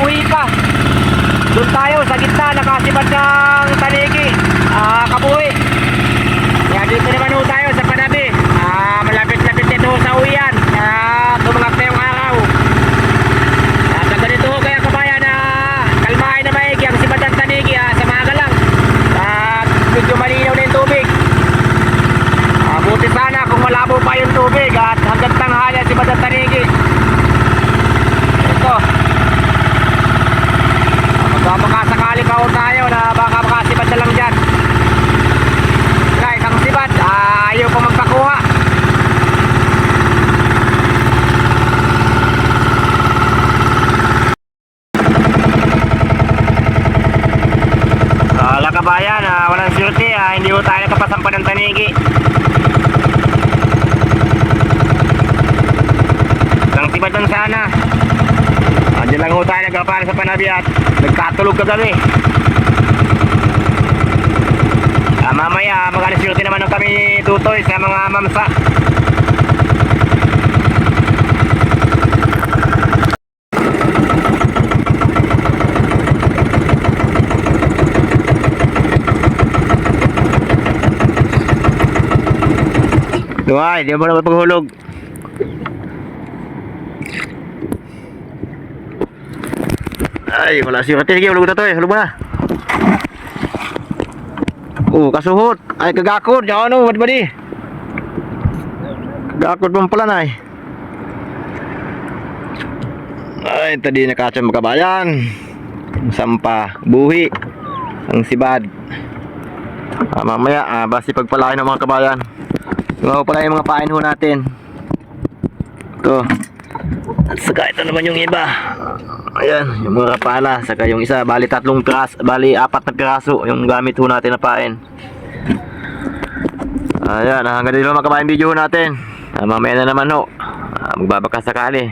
uwi pa. Doon tayo sa gitna, nakasibad ng tanigi. Ah, kabuhi. Kaya dito naman ho tayo sa Panabi. Ah, malapit-lapit dito ho sa uwian. Kaya tumangat na yung araw. At sa ganito ho kaya kabayan na kalmahin na maigi ang sibad ng tanigi ah, sa maaga lang. At medyo malinaw na yung tubig. Ah, buti sana kung malabo pa yung tubig at hanggang tanghali si Badang Tanigi. Ito. Ah, Magkakasakali pa ho tayo na baka makasibad na lang dyan. Guys, ang sibad, ah, ayaw pa magpakuha. Kabayan, ah, walang surte, ah, hindi ho tayo nakapasampa ng tanigi. Ang tibad lang sana. Ah, dyan lang ho tayo nagkapala sa panabi at nagkatulog kagabi. Ah, mamaya, mag-alas naman ng kami tutoy sa mga mamsa. Duhay, di mo na paghulog. Ay, wala si Sige, hulog na to eh. Hulog mo na. Oh, kasuhot. Ay, kagakod. Yung ano, badi badi. Kagakod pang pala na eh. Ay, tadi nakacham kabayan. Sampa, buhi. Ang sibad. Ah, mamaya, ah, basi pagpalain ng mga kabayan. Ngaw pala yung mga pain ho natin. Ito. At saka ito naman yung iba. Ayan, yung mga kapala. Saka yung isa, bali tatlong piraso, bali apat na piraso yung gamit ho natin na pain. Ayan, hanggang dito mga kabayan video natin. Ah, mamaya na naman ho. Ah, magbabaka sakali.